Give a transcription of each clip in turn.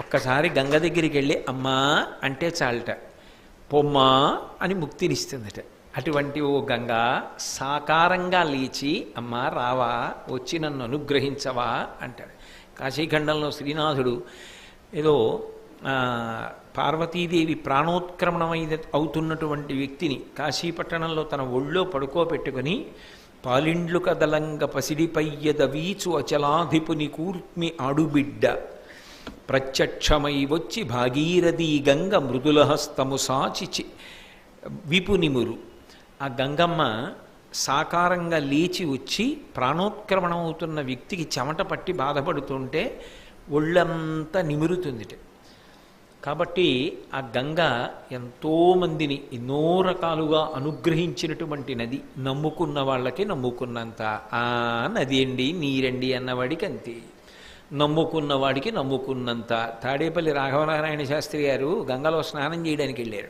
ఒక్కసారి గంగ దగ్గరికి వెళ్ళి అమ్మా అంటే చాలట. పొమ్మా అని ముక్తినిస్తుందట. అటువంటి ఓ గంగ సాకారంగా లేచి అమ్మా రావా వచ్చి నన్ను అనుగ్రహించవా అంటాడు. కాశీఖండంలో శ్రీనాథుడు ఏదో పార్వతీదేవి ప్రాణోత్క్రమణమైన అవుతున్నటువంటి వ్యక్తిని కాశీపట్టణంలో తన ఒళ్ళో పడుకోబెట్టుకుని పాలిండ్లు కదలంగ పసిడిపయ్యద వీచు అచలాధిపుని కూర్మి ఆడుబిడ్డ. ప్రత్యక్షమై వచ్చి భాగీరథీ గంగ మృదులహస్తము సాచి విపునిమురు. ఆ గంగమ్మ సాకారంగా లేచి వచ్చి ప్రాణోత్క్రమణం అవుతున్న వ్యక్తికి చెమట పట్టి బాధపడుతుంటే ఒళ్ళంతా నిమురుతుందిట. కాబట్టి ఆ గంగ ఎంతోమందిని ఎన్నో రకాలుగా అనుగ్రహించినటువంటి నది నమ్ముకున్న వాళ్ళకి నమ్ముకున్నంత. ఆ నది అండి నీరండి అన్నవాడికి అంతే నమ్ముకున్న వాడికి నమ్ముకున్నంత. తాడేపల్లి రాఘవనారాయణ శాస్త్రి గారు గంగలో స్నానం చేయడానికి వెళ్ళారు.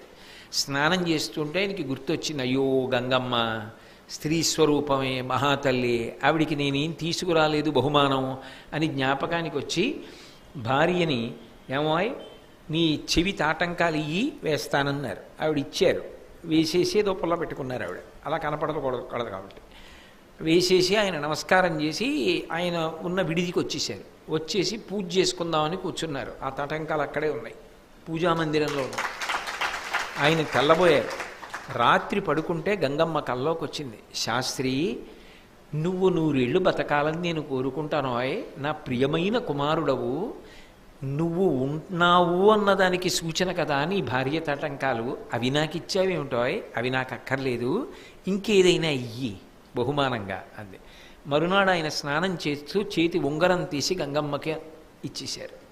స్నానం చేస్తుంటే ఆయనకి గుర్తొచ్చింది అయ్యో గంగమ్మ స్త్రీ స్వరూపమే మహాతల్లి ఆవిడికి నేనేం తీసుకురాలేదు బహుమానం అని జ్ఞాపకానికి వచ్చి భార్యని ఏమోయ్ నీ చెవి తాటంకాలు ఇయ్యి వేస్తానన్నారు. ఆవిడ ఇచ్చారు వేసేసి ఏదో పుల్ల పెట్టుకున్నారు ఆవిడ. అలా కనపడకూడదు కూడదు కాబట్టి. వేసేసి ఆయన నమస్కారం చేసి ఆయన ఉన్న విడిదికి వచ్చేసారు. వచ్చేసి పూజ చేసుకుందామని కూర్చున్నారు. ఆ తటంకాలు అక్కడే ఉన్నాయి. పూజా మందిరంలో ఉన్నాయి. ఆయన తెల్లబోయారు రాత్రి పడుకుంటే గంగమ్మ కల్లోకి వచ్చింది శాస్త్రి నువ్వు నూరేళ్ళు బతకాలని నేను కోరుకుంటాను ఆయ్. నా ప్రియమైన కుమారుడవు నువ్వు ఉంటున్నావు అన్నదానికి సూచన కదా నీ భార్య తటంకాలు. అవి నాకు ఇచ్చావేమిటోయ్ అవి నాకు అక్కర్లేదు. ఇంకేదైనా ఇయ్యి. బహుమానంగా అంది. మరునాడు ఆయన స్నానం చేస్తూ చేతి ఉంగరం తీసి గంగమ్మకి ఇచ్చేశారు.